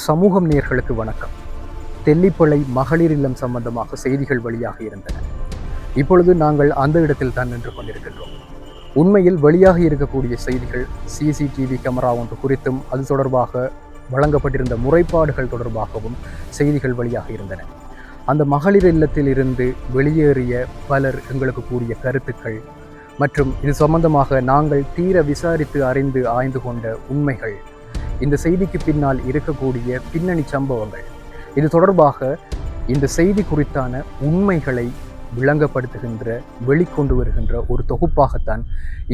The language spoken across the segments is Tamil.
சமூகம் நேர்களுக்கு வணக்கம். தெல்லிப்பளை மகளிர் இல்லம் சம்பந்தமாக செய்திகள் வெளியாக இருந்தன. இப்பொழுது நாங்கள் அந்த இடத்தில் தான் நின்று கொண்டிருக்கின்றோம். உண்மையில் வெளியாக இருக்கக்கூடிய செய்திகள் சிசிடிவி கேமரா ஒன்று குறித்தும் அது தொடர்பாக வழங்கப்பட்டிருந்த முறைப்பாடுகள் தொடர்பாகவும் செய்திகள் வெளியாக இருந்தன. அந்த மகளிர் இல்லத்தில் இருந்து வெளியேறிய பலர் எங்களுக்கு கூறிய கருத்துக்கள் மற்றும் இது சம்பந்தமாக நாங்கள் தீர விசாரித்து அறிந்து ஆய்ந்து கொண்ட உண்மைகள் இந்த செய்திக்கு பின்னால் இருக்கக்கூடிய பின்னணி சம்பவங்கள். இது தொடர்பாக இந்த செய்தி குறித்தான உண்மைகளை விளங்கப்படுத்துகின்ற வெளிக்கொண்டு வருகின்ற ஒரு தொகுப்பாகத்தான்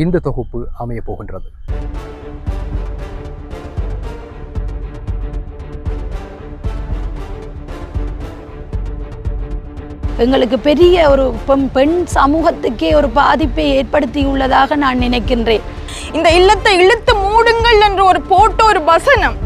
இந்த தொகுப்பு அமையப் போகின்றது. எங்களுக்கு பெரிய ஒரு பெண் பெண் சமூகத்துக்கே ஒரு பாதிப்பை ஏற்படுத்தியுள்ளதாக நான் நினைக்கின்றேன். இந்த இல்லத்தை இழுத்து மூடுங்கள் என்ற ஒரு போட்ட ஒரு வசனம்.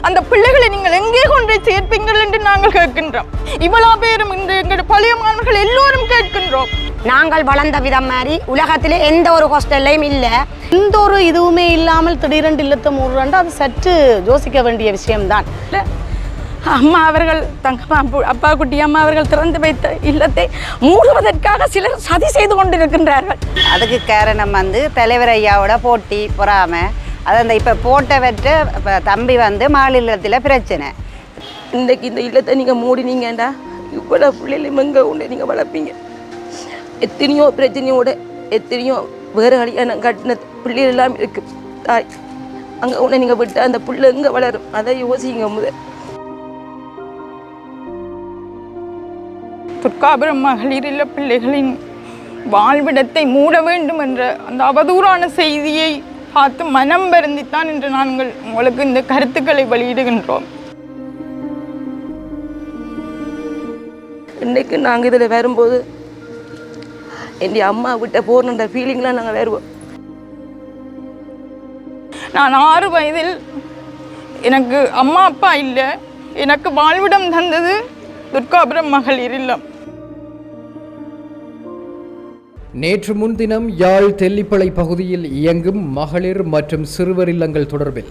அந்த பிள்ளைகளை நீங்கள் எங்கே கொண்டு சேர்ப்பீங்கள் என்று நாங்கள் கேட்கின்றோம். இவ்வளவு பேரும் இந்த எங்களுடைய பழைய மாணவர்கள் எல்லோரும் கேட்கின்றோம். நாங்கள் வளர்ந்த விதம் மாதிரி உலகத்திலே எந்த ஒரு ஹாஸ்டல்லையும் இல்லை. எந்த ஒரு இதுவுமே இல்லாமல் திடீரென்று இல்லத்தை மூடுறாண்டா? அது சற்று யோசிக்க வேண்டிய விஷயம்தான். இல்ல, அம்மா அவர்கள் தங்கம்மா பு- அப்பா குட்டி அம்மா அவர்கள் திறந்து வைத்த இல்லத்தை மூடுவதற்காக சிலர் சதி செய்து கொண்டிருக்கின்றார்கள். அதுக்கு காரணம் வந்து தலைவர் ஐயாவோட போட்டி பொறாமை. அது அந்த இப்போ போட்டவற்ற இப்ப தம்பி வந்து மாநிலத்தில் பிரச்சனை. இன்றைக்கு இந்த இல்லத்தை நீங்கள் மூடினீங்கடா இவ்வளோ பிள்ளைகளும் எங்கே உண்டு நீங்கள் வளர்ப்பீங்க. எத்தனையோ பிரச்சனையோட எத்தனையோ வேறு கல்யாணம் கட்டின பிள்ளைகள் எல்லாம் இருக்கு. தாய் அங்கே உன்னை நீங்கள் விட்டு அந்த புள்ள எங்கே வளரும்? அதை யோசிங்க முதல். துர்காபுரம் மகளிர் இல்ல பிள்ளைகளின் வாழ்விடத்தை மூட வேண்டும் என்ற அந்த அவதூறான செய்தியை பார்த்து மனம் வருந்தித்தான் இன்று நாங்கள் உங்களுக்கு இந்த கருத்துக்களை வெளியிடுகின்றோம். இன்னைக்கு நாங்கள் இதில் வரும்போது என் அம்மா விட்ட போறன்ற ஃபீலிங்லாம் நாங்கள் வருவோம். நான் ஆறு வயதில் எனக்கு அம்மா அப்பா இல்லை. எனக்கு வாழ்விடம் தந்தது துர்காபுரம் மகளிர் இல்லம் நேற்று முன்தினம் யாழ் தெல்லிப்பளை பகுதியில் இயங்கும் மகளிர் மற்றும் சிறுவர் இல்லங்கள் தொடர்பில்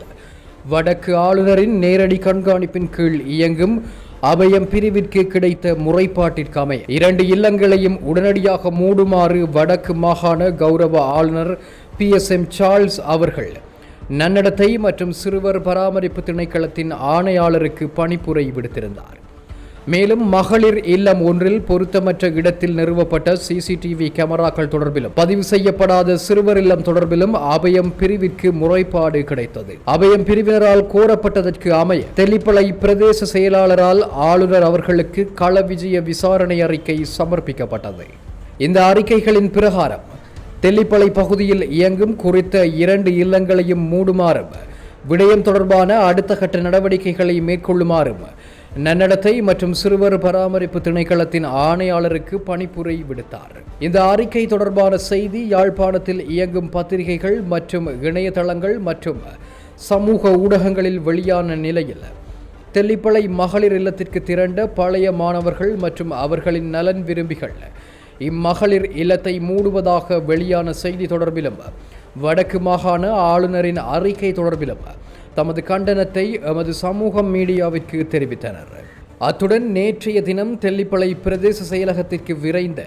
வடக்கு ஆளுநரின் நேரடி கண்காணிப்பின் கீழ் இயங்கும் அபயம் பிரிவிற்கு கிடைத்த முறைப்பாட்டிற்கு அமைய இரண்டு இல்லங்களையும் உடனடியாக மூடுமாறு வடக்கு மாகாண கௌரவ ஆளுநர் பி எஸ் எம் சார்ல்ஸ் அவர்கள் நன்னடத்தை மற்றும் சிறுவர் பராமரிப்பு திணைக்களத்தின் ஆணையாளருக்கு பணிப்புரை விடுத்திருந்தார். மேலும் மகளிர் இல்லம் ஒன்றில் பொருத்தமற்ற இடத்தில் நிறுவப்பட்ட சிசிடிவி கேமராக்கள் தொடர்பிலும் பதிவு செய்யப்படாத சிறுவர் இல்லம் தொடர்பிலும் அபயம் பிரிவிற்கு முறைப்பாடு கிடைத்தது. அபயம் பிரிவினரால் கோரப்பட்டதற்கு அமைய தெல்லிப்பளை பிரதேச செயலாளரால் ஆளுநர் அவர்களுக்கு கள விஜய விசாரணை அறிக்கை சமர்ப்பிக்கப்பட்டது. இந்த அறிக்கைகளின் பிரகாரம் தெல்லிப்பளை பகுதியில் இயங்கும் குறித்த இரண்டு இல்லங்களையும் மூடுமாறும் விடயம் தொடர்பான அடுத்த கட்ட நடவடிக்கைகளை மேற்கொள்ளுமாறும் நன்னடத்தை மற்றும் சிறுவர் பராமரிப்பு திணைக்களத்தின் ஆணையாளருக்கு பணிப்புரை விடுத்தார். இந்த அறிக்கை தொடர்பான செய்தி யாழ்ப்பாணத்தில் இயங்கும் பத்திரிகைகள் மற்றும் இணையதளங்கள் மற்றும் சமூக ஊடகங்களில் வெளியான நிலையில் தெல்லிப்பளை மகளிர் இல்லத்திற்கு திரண்ட பழைய மாணவர்கள் மற்றும் அவர்களின் நலன் விரும்பிகள் இம்மகளிர் இல்லத்தை மூடுவதாக வெளியான செய்தி தொடர்பிலும் வடக்கு மாகாண ஆளுநரின் அறிக்கை தொடர்பிலும் தமது கண்டனத்தை எமது சமூக மீடியாவிற்கு தெரிவித்தனர். அத்துடன் நேற்றைய தினம் தெல்லிப்பளை பிரதேச செயலகத்திற்கு விரைந்த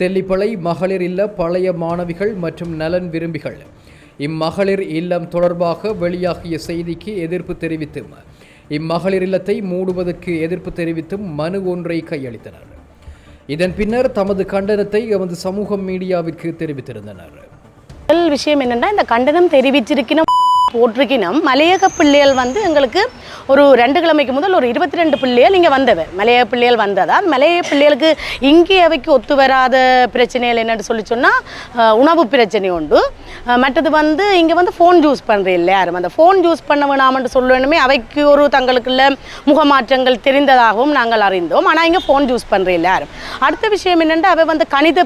தெல்லிப்பளை மகளிர் இல்ல பழைய மாணவிகள் மற்றும் நலன் விரும்பிகள். இம்மகளிர் இல்லம் தொடர்பாக வெளியாகிய செய்திக்கு எதிர்ப்பு தெரிவித்தும் இம்மகளிர் இல்லத்தை மூடுவதற்கு எதிர்ப்பு தெரிவித்தும் மனு ஒன்றை கையளித்தனர். இதன் பின்னர் தமது கண்டனத்தை எமது சமூக மீடியாவிற்கு தெரிவித்திருந்தனர். முதல் விஷயம் என்னென்னா இந்த கண்டனம் தெரிவிச்சிருக்கணும் போட்டிருக்கணும் மலையக பிள்ளைகள் வந்து எங்களுக்கு ஒரு ரெண்டு கிழமைக்கு முதல் ஒரு இருபத்தி ரெண்டு பிள்ளைகள் இங்கே வந்தவை. மலையக பிள்ளைகள் வந்ததா? அந்த மலையக பிள்ளைகளுக்கு இங்கே அவைக்கு ஒத்து வராத பிரச்சனைகள் என்னன்னு சொல்லி சொன்னால் உணவு பிரச்சனை உண்டு. மற்றது வந்து இங்கே வந்து ஃபோன் யூஸ் இல்லை யாரும் அந்த ஃபோன் யூஸ் பண்ண வேணாம்னு சொல்லணுமே அவைக்கு ஒரு தங்களுக்குள்ள முகமாற்றங்கள் தெரிந்ததாகவும் நாங்கள் அறிந்தோம். ஆனால் இங்கே ஃபோன் யூஸ் பண்ணுறேன் யாரும் அடுத்த விஷயம் என்னென்னா அவை வந்து கணித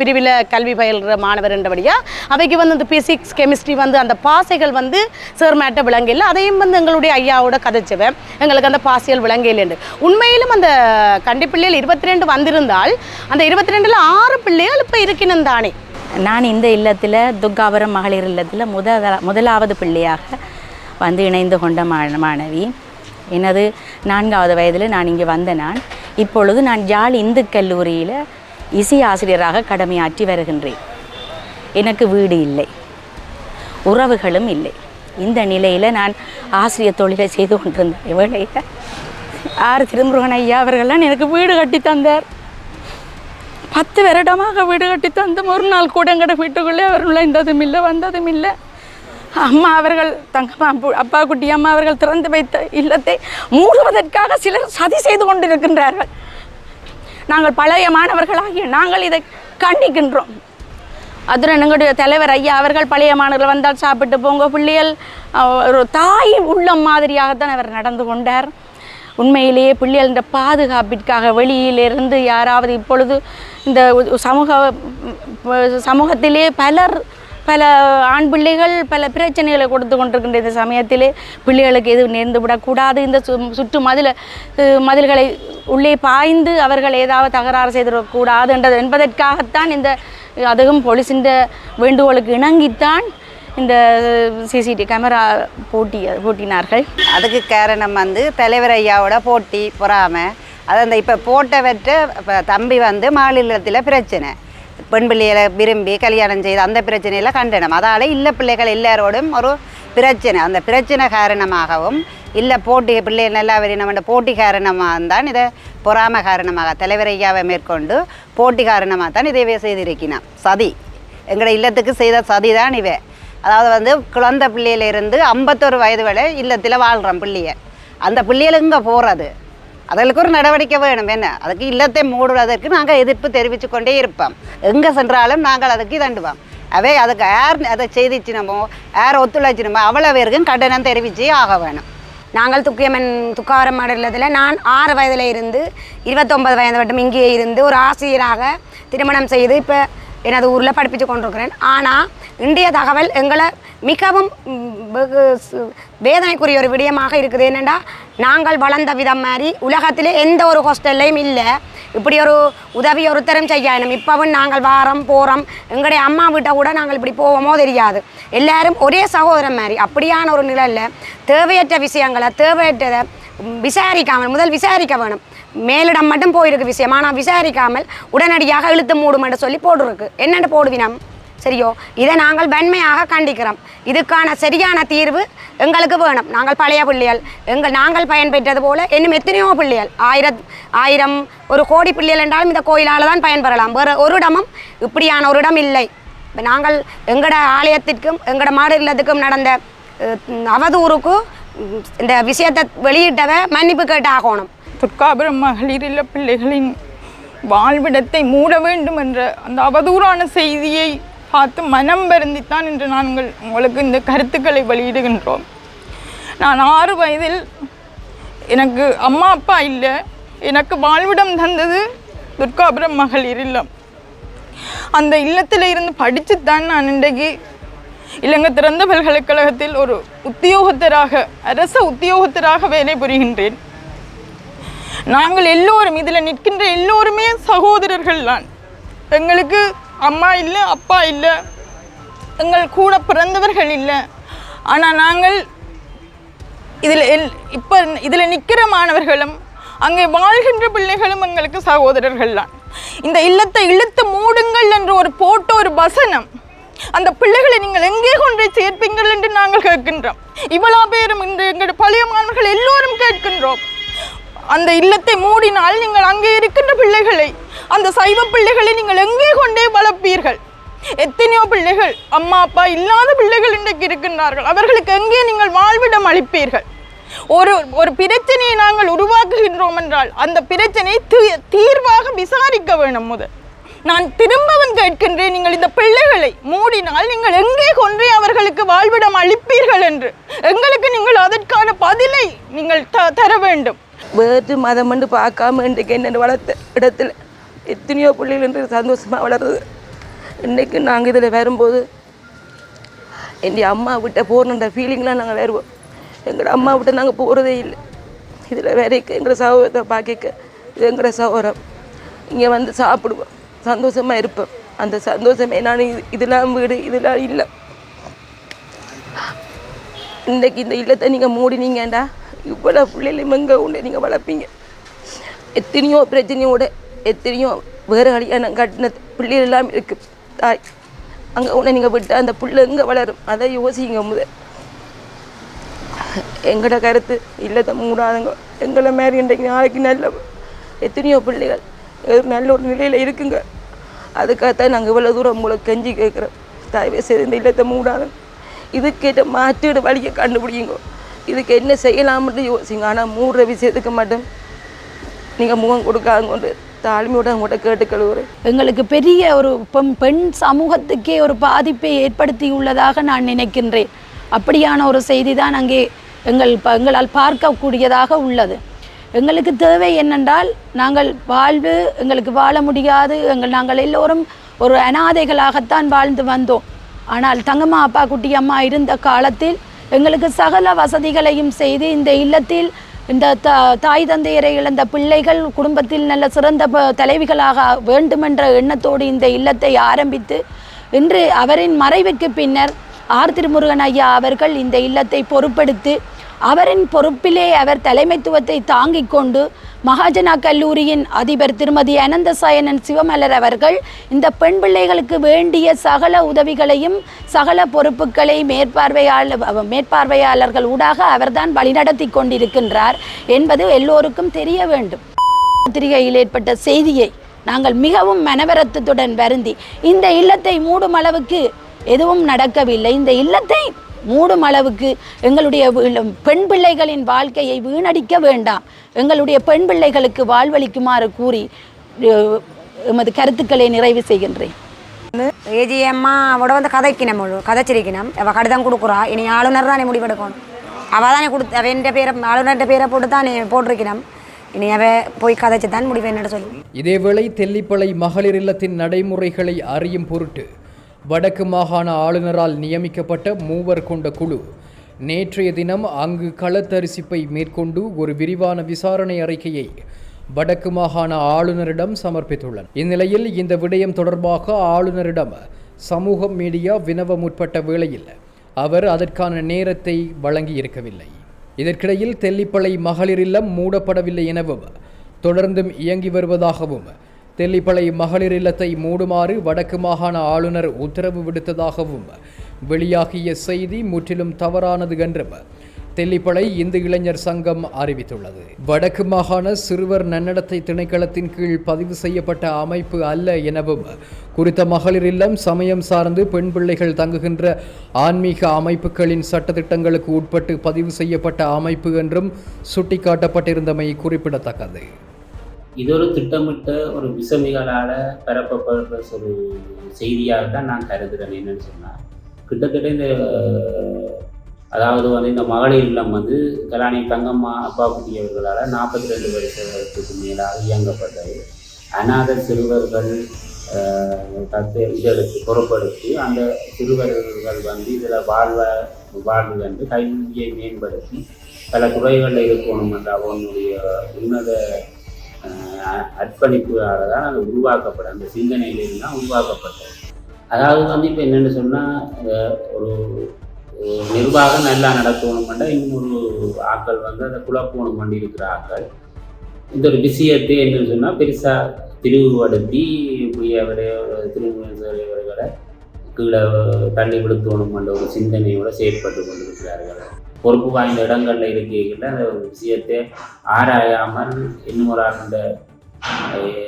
பிரிவில் கல்வி பயில்கிற மாணவர் என்றபடியாக அவைக்கு வந்து அந்த பிசிக்ஸ் கெமிஸ்ட்ரி வந்து அந்த பாசைகள் வந்து சேர்மேட்ட விளங்கையில் அதையும் வந்து எங்களுடைய ஐயாவோட கதைச்சவன் எங்களுக்கு அந்த பாசியல் விளங்கையில் என்று உண்மையிலும் அந்த கண்டி பிள்ளைகள் இருபத்தி ரெண்டு வந்திருந்தால் அந்த இருபத்தி ரெண்டில் ஆறு பிள்ளைகள் இப்போ இருக்கணும் தானே. நான் இந்த இல்லத்தில் துர்காபுரம் மகளிர் இல்லத்தில் முதல முதலாவது பிள்ளையாக வந்து இணைந்து கொண்ட மா மாணவி. எனது நான்காவது வயதில் நான் இங்கே வந்த நான். இப்பொழுது நான் யாழ் இந்து கல்லூரியில் இசை ஆசிரியராக கடமையாற்றி வருகின்றேன். எனக்கு வீடு இல்லை. உறவுகளும் இல்லை. இந்த நிலையில் நான் ஆசிரியர் தொழிலை செய்து கொண்டிருந்த வேளையில் ஆர். திருமுருகன் ஐயா அவர்கள்லாம் எனக்கு வீடு கட்டி தந்தார். பத்து வருடமாக வீடு கட்டி தந்து ஒரு நாள் கூட எங்கட வீட்டுக்குள்ளே அவர் இந்ததும் இல்லை வந்ததும் இல்லை. அம்மா அவர்கள் தங்கம்மா அப்பா குட்டி அம்மா அவர்கள் திறந்து வைத்த இல்லத்தை மூடுவதற்காக சிலர் சதி செய்து கொண்டிருக்கின்றார்கள். நாங்கள் பழைய மாணவர்களாகிய நாங்கள் இதை கண்டிக்கின்றோம். அதுடன் எங்களுடைய தலைவர் ஐயா அவர்கள் பழைய மாணவர்கள் வந்தால் சாப்பிட்டு போங்க பிள்ளைகள் ஒரு தாய் உள்ளம் மாதிரியாகத்தான் அவர் நடந்து கொண்டார். உண்மையிலேயே பிள்ளைகள் இந்த பாதுகாப்பிற்காக வெளியிலிருந்து யாராவது இப்பொழுது இந்த சமூக சமூகத்திலே பலர் பல ஆண் பிள்ளைகள் பல பிரச்சனைகளை கொடுத்து கொண்டிருக்கின்ற இந்த சமயத்திலே பிள்ளைகளுக்கு எதுவும் நேர்ந்து விடக்கூடாது. இந்த சு சுற்று மதில மதில்களை உள்ளே பாய்ந்து அவர்கள் ஏதாவது தகராறு செய்திடக்கூடாது என்றது என்பதற்காகத்தான் இந்த அதுவும் போலீஸின் வேண்டுகோளுக்கு இணங்கித்தான் இந்த சிசிடி கேமரா போட்டி போட்டினார்கள். அதுக்கு காரணம் வந்து தலைவர் ஐயாவோட போட்டி பொறாமை. அது அந்த இப்போ போட்டவற்ற இப்போ தம்பி வந்து மாநிலத்தில் பிரச்சனை. பெண் பிள்ளைகளை விரும்பி கல்யாணம் செய்து அந்த பிரச்சனையில் கண்டனம். அதால் இல்ல பிள்ளைகள் எல்லாரோடும் ஒரு பிரச்சனை. அந்த பிரச்சனை காரணமாகவும் இல்லை போட்டி பிள்ளைகள் நல்லா நம்ம போட்டி காரணமாக தான் இதை பொறாமை காரணமாக தலைவரையாவை மேற்கொண்டு போட்டி காரணமாக தான் இதை செய்திருக்கினான் சதி. எங்களோட இல்லத்துக்கு செய்த சதி தான் இவை. அதாவது வந்து குழந்தை பிள்ளையிலிருந்து ஐம்பத்தொரு வயது வரை இல்லத்தில் வாழ்கிறோம் பிள்ளைய. அந்த பிள்ளைகள் இங்கே போகிறது அதற்கு ஒரு நடவடிக்கை வேணும். என்ன? அதுக்கு இல்லத்தை மூடுவதற்கு நாங்கள் எதிர்ப்பு தெரிவித்து கொண்டே இருப்போம். எங்கே சென்றாலும் நாங்கள் அதுக்கு தண்டுவோம். அவை அதுக்கு யார் அதை செய்திச்சினமோ யார் ஒத்துழைச்சினமோ அவ்வளோ பேருக்கும் கண்டனம் தெரிவிச்சே ஆக வேணும். நாங்கள் துக்கியம்மன் துக்காரம் மாடலத்தில் நான் ஆறு வயதில் இருந்து இருபத்தொம்பது வயது மட்டும் இங்கேயே இருந்து ஒரு ஆசிரியராக திருமணம் செய்து இப்போ எனது ஊரில் படிப்பிச்சு கொண்டிருக்கிறேன். ஆனால் இன்றைய தகவல் எங்களை மிகவும் வேதனைக்குரிய ஒரு விடயமாக இருக்குது. என்னென்னா நாங்கள் வளர்ந்த விதம் மாதிரி உலகத்திலே எந்த ஒரு ஹாஸ்டல்லையும் இல்லை. இப்படி ஒரு உதவி ஒருத்தரும் செய்யணும். இப்போவும் நாங்கள் வாரம் போகிறோம் எங்களுடைய அம்மா வீட்டை கூட நாங்கள் இப்படி போவோமோ தெரியாது. எல்லாரும் ஒரே சகோதரன் மாதிரி. அப்படியான ஒரு நிலையில் தேவையற்ற விஷயங்களை தேவையற்றதை விசாரிக்காமல் முதல் விசாரிக்க வேணும். மேலிடம் மட்டும் போயிருக்கு விஷயம். ஆனால் விசாரிக்காமல் உடனடியாக இழுத்து மூடும் என்று சொல்லி போட்டுருக்கு. என்னென்னு போடுவினம்? சரியோ? இதை நாங்கள் வன்மையாக கண்டிக்கிறோம். இதுக்கான சரியான தீர்வு எங்களுக்கு வேணும். நாங்கள் பழைய பிள்ளைகள். எங்கள் நாங்கள் பயன்பெற்றது போல இன்னும் எத்தனையோ பிள்ளைகள். ஆயிரம் ஆயிரம் ஒரு கோடி பிள்ளைகள் என்றாலும் இந்த கோயிலால் தான் பயன்பெறலாம். வேறு ஒரு இடமும் இப்படியான ஒரு இடம் இல்லை. இப்போ நாங்கள் எங்களோட ஆலயத்திற்கும் எங்களோட மாடு இல்லத்துக்கும் நடந்த அவதூறுக்கும் இந்த விஷயத்தை வெளியிட்டவ மன்னிப்பு கேட்டு ஆகணும் துர்காபுரம் மகளிர் இல்ல பிள்ளைகளின் வாழ்விடத்தை மூட வேண்டும் என்ற அந்த அவதூறான செய்தியை பார்த்து மனம் வருந்தித்தான் இன்று நாங்கள் உங்களுக்கு இந்த கருத்துக்களை வெளியிடுகின்றோம். நான் ஆறு வயதில் எனக்கு அம்மா அப்பா இல்லை. எனக்கு வாழ்விடம் தந்தது துர்காபுரம் மகளிர் இல்லம் அந்த இல்லத்தில் இருந்து படித்துத்தான் நான் இன்றைக்கு இலங்கை திறந்த பல்கலைக்கழகத்தில் ஒரு உத்தியோகத்தராக அரச உத்தியோகத்தராக வேலை புரிகின்றேன். நாங்கள் எல்லோரும் இதில் நிற்கின்ற எல்லோருமே சகோதரர்கள் தான் எங்களுக்கு அம்மா இல்லை அப்பா இல்லை. எங்கள் கூட பிறந்தவர்கள் இல்லை. ஆனால் நாங்கள் இதில் எல் இப்போ இதில் நிற்கிற மாணவர்களும் அங்கே வாழ்கின்ற பிள்ளைகளும் எங்களுக்கு சகோதரர்கள் தான். இந்த இல்லத்தை இழுத்து மூடுங்கள் என்று ஒரு போட்ட ஒரு வசனம். அந்த பிள்ளைகளை நீங்கள் எங்கே கொண்டு சேர்ப்பீங்கள் என்று நாங்கள் கேட்கின்றோம். இவ்வளோ பேரும் இன்று எங்கள் பழைய மாணவர்கள் எல்லோரும் கேட்கின்றோம். அந்த இல்லத்தை மூடினால் நீங்கள் அங்கே இருக்கின்ற பிள்ளைகளை அந்த சைவ பிள்ளைகளை நீங்கள் எங்கே கொண்டே வளர்ப்பீர்கள்? எத்தனையோ பிள்ளைகள் அம்மா அப்பா இல்லாத பிள்ளைகள் இன்றைக்கு இருக்கின்றார்கள். அவர்களுக்கு எங்கே நீங்கள் வாழ்விடம் அளிப்பீர்கள்? ஒரு ஒரு பிரச்சனையை நாங்கள் உருவாக்குகின்றோம் என்றால் அந்த பிரச்சனையை தீ- தீர்வாக விசாரிக்க வேண்டும் முதல். நான் திரும்பவும் கேட்கின்றேன் நீங்கள் இந்த பிள்ளைகளை மூடினால் நீங்கள் எங்கே கொன்றே அவர்களுக்கு வாழ்விடம் அளிப்பீர்கள் என்று? எங்களுக்கு நீங்கள் அதற்கான பதிலை நீங்கள் த தர வேண்டும். வேறு மதம் என்று பார்க்காம இன்றைக்கு என்ன வளர்த்த இடத்துல எத்தனையோ பிள்ளைகள் என்று சந்தோஷமாக வளருது இன்றைக்கு நாங்கள் இதில் வரும்போது என் அம்மா விட்ட போகணுன்ற ஃபீலிங்லாம் நாங்கள் வருவோம். எங்களோட அம்மா விட்ட நாங்கள் போகிறதே இல்லை. இதில் வரைக்கும் எங்களை சகோதரத்தை பார்க்க இது எங்களோட சகோதரம் இங்கே வந்து சாப்பிடுவோம். சந்தோஷமாக இருப்போம். அந்த சந்தோஷமே நான் இது இதெல்லாம் வீடு இதெல்லாம் இல்லை இன்றைக்கு இந்த இல்லத்தை நீங்கள் மூடினீங்கண்டா இவ்வளோ பிள்ளைகளையும் எங்கே உண்டு நீங்கள் வளர்ப்பீங்க. எத்தனையோ பிரச்சனையோட எத்தனையோ வேறு கல்யாணம் கட்டின பிள்ளைகள் எல்லாம் இருக்கு. தாய் அங்கே உன்னை நீங்கள் விட்டு அந்த பிள்ளை எங்கே வளரும்? அதை யோசிங்க முத எங்களோட கருத்து? இல்லத்தை மூடாதுங்க. எங்களை மாதிரி இன்றைக்கு நாளைக்கு நல்ல எத்தனையோ பிள்ளைகள். நல்ல ஒரு நிலையில் இருக்குங்க. அதுக்காகத்தான் நாங்கள் இவ்வளோ தூரம் உங்களை கெஞ்சி கேட்குறோம். தயவு செய்து இந்த இல்லத்தை மூடாதுங்க. இதுக்கேற்ற மாற்றீடு வழியை கண்டுபிடிங்க இதுக்கு என்ன செய்யலாம்னு யோசிங்க. ஆனால் மூடுற விஷயத்துக்கு மட்டும் நீங்கள் முகம் கொடுக்காங்க கொண்டு தாழ்மையோட உங்கள்கிட்ட கேட்டுக்கொள்கிறேன் எங்களுக்கு பெரிய ஒரு பெண் பெண் சமூகத்துக்கே ஒரு பாதிப்பை ஏற்படுத்தியுள்ளதாக நான் நினைக்கின்றேன். அப்படியான ஒரு செய்தி தான் அங்கே எங்கள் ப- எங்களால் பார்க்கக்கூடியதாக உள்ளது. எங்களுக்கு தேவை என்னென்றால் நாங்கள் வாழ்வு எங்களுக்கு வாழ முடியாது. எங்கள் நாங்கள் எல்லோரும் ஒரு அனாதைகளாகத்தான் வாழ்ந்து வந்தோம். ஆனால் தங்கம்மா அப்பா குட்டி அம்மா இருந்த காலத்தில் எங்களுக்கு சகல வசதிகளையும் செய்து இந்த இல்லத்தில் இந்த த தாய் தந்தையரை இழந்த பிள்ளைகள் குடும்பத்தில் நல்ல சிறந்த தலைவிகளாக வேண்டுமென்ற எண்ணத்தோடு இந்த இல்லத்தை ஆரம்பித்து இன்று அவரின் மறைவுக்கு பின்னர் ஆர். திருமுருகன் ஐயா அவர்கள் இந்த இல்லத்தை பொறுப்பெடுத்து அவரின் பொறுப்பிலே அவர் தலைமைத்துவத்தை தாங்கிக் கொண்டு மகாஜனா கல்லூரியின் அதிபர் திருமதி அனந்தசாயனன் சிவமலர் அவர்கள் இந்த பெண் பிள்ளைகளுக்கு வேண்டிய சகல உதவிகளையும் சகல பொறுப்புகளை மேற்பார்வையாளர் மேற்பார்வையாளர்கள் ஊடாக அவர்தான் வழிநடத்தி கொண்டிருக்கின்றார் என்பது எல்லோருக்கும் தெரிய வேண்டும். பத்திரிகையில் ஏற்பட்ட செய்தியை நாங்கள் மிகவும் மனவரத்துடன் வருந்தி இந்த இல்லத்தை மூடும் அளவுக்கு எதுவும் நடக்கவில்லை. இந்த இல்லத்தை மூடும் அளவுக்கு எங்களுடைய பெண் பிள்ளைகளின் வாழ்க்கையை வீணடிக்க வேண்டாம். எங்களுடைய பெண் பிள்ளைகளுக்கு வாழ்வளிக்குமாறு கூறி எமது கருத்துக்களை நிறைவு செய்கின்றேன். ஏஜி அம்மா அவட வந்து கதைக்கணும் முழு கதைச்சிருக்கணும் அவள் கடிதம் கொடுக்குறா. இனி ஆளுநர் தானே முடிவெடுக்கணும். அவள் தானே கொடுத்து அவன் பேரை ஆளுநர்கிட்ட பேரை போட்டு தான் போட்டிருக்கணும் இனி அவ போய் கதைச்சு தான் முடிவு என்னட்டு சொல்லி இதேவேளை தெல்லிப்பளை மகளிர் இல்லத்தின் நடைமுறைகளை அறியும் பொருட்டு வடக்கு மாகாண ஆளுநரால் நியமிக்கப்பட்ட மூவர் கொண்ட குழு. நேற்றைய தினம் அங்கு களத்தரிசிப்பை மேற்கொண்டு ஒரு விரிவான விசாரணை அறிக்கையை வடக்கு மாகாண ஆளுநரிடம் சமர்ப்பித்துள்ளனர். இந்நிலையில் இந்த விடயம் தொடர்பாக ஆளுநரிடம் சமூக மீடியா வினவ முற்பட்ட வேளையில் அவர் அதற்கான நேரத்தை வழங்கியிருக்கவில்லை. இதற்கிடையில் தெல்லிப்பளை மகளிர் இல்லம் மூடப்படவில்லை எனவும் தொடர்ந்தும் இயங்கி வருவதாகவும் தெல்லிப்பளை மகளிர் இல்லத்தை மூடுமாறு வடக்கு மாகாண ஆளுநர் உத்தரவு விடுத்ததாகவும் வெளியாகிய செய்தி முற்றிலும் தவறானது என்றும் தெல்லிப்பளை இந்து இளைஞர் சங்கம் அறிவித்துள்ளது. வடக்கு மாகாண சிறுவர் நன்னடத்தை திணைக்களத்தின் கீழ் பதிவு செய்யப்பட்ட அமைப்பு அல்ல எனவும் குறித்த மகளிர் இல்லம் சமயம் சார்ந்து பெண் பிள்ளைகள் தங்குகின்ற ஆன்மீக அமைப்புகளின் சட்டத்திட்டங்களுக்கு உட்பட்டு பதிவு செய்யப்பட்ட அமைப்பு என்றும் சுட்டிக்காட்டப்பட்டிருந்தமை குறிப்பிடத்தக்கது. இது ஒரு திட்டமிட்ட ஒரு விசமிகளால் பரப்பப்படுற ஒரு செய்தியாக தான் நான் கருதுகிறேன் என்னன்னு சொன்னால் கிட்டத்தட்ட இந்த அதாவது வந்து இந்த மகளிர் இல்லம் வந்து கலாணி தங்கம்மா அப்பா குட்டி அவர்களால் நாற்பத்தி ரெண்டு வருஷத்துக்கு மேலாக இயங்கப்பட்டது. அநாத சிறுவர்கள் அஹ், தத்து இதற்கு பொறுப்படுத்தி அந்த சிறுவர்கள் வந்து இதில் வாழ்வ வாழ்வு வந்து கல்வியை மேம்படுத்தி பல துறைகளில் இருக்கணும் என்ற அவனுடைய உன்னத அஹ் தான் அது உருவாக்கப்படும். அந்த சிந்தனையிலிருந்து தான் உருவாக்கப்பட்டது. அதாவது வந்து இப்போ என்னென்னு சொன்னால் ஒரு ஒரு நிர்வாகம் நல்லா நடத்தணுமெண்டா இன்னொரு ஆட்கள் வந்து அதை குழப்பணும் பண்ணி இருக்கிற ஆட்கள் இந்த ஒரு விஷயத்தை என்னன்னு சொன்னால் பெருசாக திரிவுபடுத்தி இப்படி கீழே தள்ளி விழுத்தணும் என்ற ஒரு சிந்தனையோடு செயற்பட்டு கொண்டிருக்கிறார்கள். பொறுப்பு வாய்ந்த இடங்களில் இருக்கைகளில் அந்த ஒரு விஷயத்தை ஆராயாமல் இன்னும் ஒரு அந்த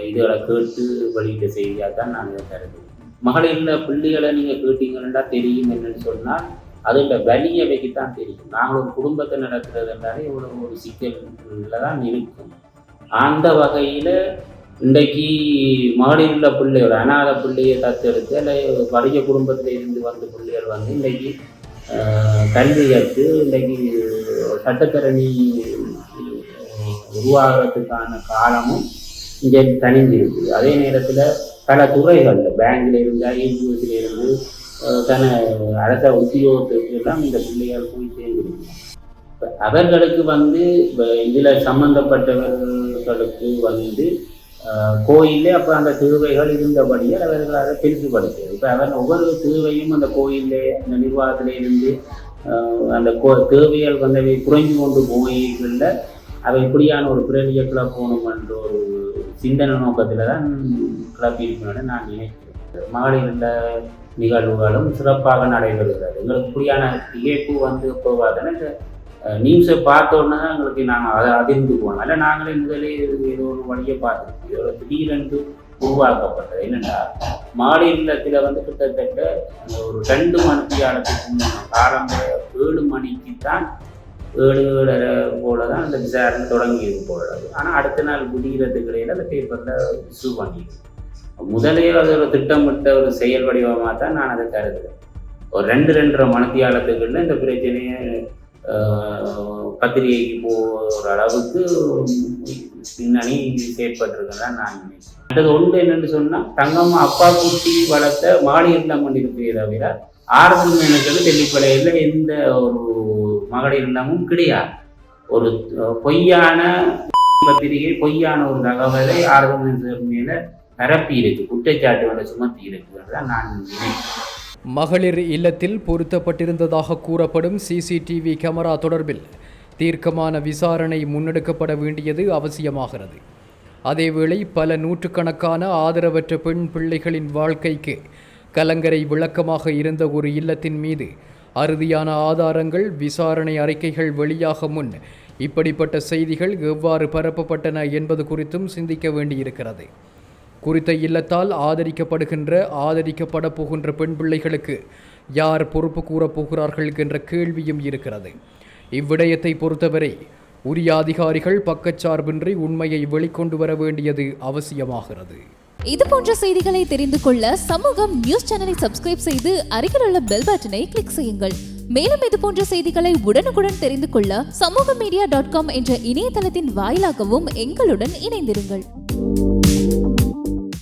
இதுகளை கேட்டு வெளியிட்ட செய்தியாக தான் நான் இதை கருதுவேன். மகளிரில் பிள்ளைகளை நீங்கள் கேட்டீங்கன்னா தெரியும் என்னன்னு சொன்னால் அதோட வலியை வைக்கத்தான் தெரியும். நாங்கள் ஒரு குடும்பத்தை என்றாலே இவ்வளோ ஒரு சிக்கலில் தான் இருக்கும். அந்த வகையில் இன்றைக்கு மகளிரில் பிள்ளை ஒரு அநாத பிள்ளையை தத்தெடுத்து இல்லை வறிய குடும்பத்தில் இருந்து வந்த பிள்ளைகள் வந்து இன்றைக்கு ஆஹ், கல்வி கற்று இன்றைக்கு சட்டத்தரணி உருவாகிறதுக்கான காலமும் இங்கே தனிஞ்சிருக்கு அதே நேரத்தில் பல துறைகள் பேங்கில் இருந்து ஐபிஎஸ்ல இருந்து தன அரச உத்தியோகத்துக்கு இந்த பிள்ளைகள் போய் சேர்ந்துருக்கு அவர்களுக்கு வந்து இதில் சம்பந்தப்பட்டவர்களுக்கு வந்து கோயிலே அப்போ அந்த திருவைகள் இருந்தபடியால் அவர்கள் அதை பெருசுபடுத்துது இப்போ அவர் ஒவ்வொரு திருவையும் அந்த கோயிலே அந்த நிர்வாகத்தில் இருந்து அந்த கோ- தேவைகள் வந்து அவை குறைஞ்சு கொண்டு போயிருந்த அவை இப்படியான ஒரு பிரதியை கிளப்பணும் என்ற ஒரு சிந்தனை நோக்கத்தில் தான் கிளப்பியிருக்கணும்னு நான் நினைக்கிறேன். மகளிர் நிகழ்வுகளும் சிறப்பாக நடைபெறுகிறது. எங்களுக்கு இப்படியான திகைப்பு வந்து இப்போ நியூஸை பார்த்த உடனே தான் எங்களுக்கு நாங்கள் அதை அதிர்ந்து போனோம் இல்லை நாங்களே முதலே ஏதோ ஒரு வழியை பார்த்துருக்கோம் இதோட திடீரென்று உருவாக்கப்பட்டது. என்னென்னா மாடி வந்து கிட்டத்தட்ட ஒரு ரெண்டு மணிக்கு முன்ன ஆரம்ப ஏழு மணிக்கு தான் ஏழு ஏழரை போல தான் அந்த விசாரணை தொடங்கியது போல. ஆனால் அடுத்த நாள் விடிகிறதுக்கு இடையில அந்த பேப்பரில் இஷ்யூ பண்ணிடுது முதலே அது ஒரு திட்டமிட்ட ஒரு செயல் வடிவமாக தான் நான் அதை கருதுகிறேன் ஒரு ரெண்டு ரெண்டரை மணித்தியாலத்துக்குள்ள இந்த பிரச்சனையை பத்திரிகைக்கு போகிற அளவுக்கு பின்னணி செயற்பட்டிருக்குன்னு நான் நினைக்கிறேன். அடுத்தது ஒன்று என்னன்னு சொன்னால் தங்கம்மா அப்பா குட்டி வளர்த்த மாடி இல்லம் இருக்கே தவிர ஆரம்பம் எனக்கு தெல்லிப்படையில் எந்த ஒரு மகளிர் இல்லமும் கிடையாது. ஒரு பொய்யான பத்திரிகை பொய்யான ஒரு தகவலை ஆரம்பம் மேலே பரப்பி இருக்கு குற்றச்சாட்டுகளை சுமத்தி இருக்குன்றதான் நான் நினைக்கிறேன். மகளிர் இல்லத்தில் பொருத்தப்பட்டிருந்ததாக கூறப்படும் சிசிடிவி கேமரா தொடர்பில் தீர்க்கமான விசாரணை முன்னெடுக்கப்பட வேண்டியது அவசியமாகிறது. அதேவேளை பல நூற்றுக்கணக்கான ஆதரவற்ற பெண் பிள்ளைகளின் வாழ்க்கைக்கு கலங்கரை விளக்கமாக இருந்த ஒரு இல்லத்தின் மீது அறுதியான ஆதாரங்கள் விசாரணை அறிக்கைகள் வெளியாக முன் இப்படிப்பட்ட செய்திகள் எவ்வாறு பரப்பப்பட்டன என்பது குறித்தும் சிந்திக்க வேண்டியிருக்கிறது. குறித்த இல்லத்தால் ஆதரிக்கப்படுகின்ற ஆதரிக்கப்பட போகின்ற பெண் பிள்ளைகளுக்கு யார் பொறுப்பு கூறப் போகிறார்கள் என்ற கேள்வியும் இருக்கிறது. இவ்விடயத்தை பொறுத்தவரை உரிய அதிகாரிகள் பக்கச்சார்பின்றி உண்மையை வெளிக்கொண்டு வர வேண்டியது அவசியமாகிறது. இது போன்ற செய்திகளை தெரிந்து கொள்ள சமூகம் நியூஸ் சேனலை சப்ஸ்கிரைப் செய்து அருகில் உள்ள பெல் பட்டனை கிளிக் செய்யுங்கள். மேலும் இது போன்ற செய்திகளை உடனுக்குடன் தெரிந்து கொள்ள சமூக மீடியா டாட் காம் என்ற இணையதளத்தின் வாயிலாகவும் எங்களுடன் இணைந்திருங்கள்.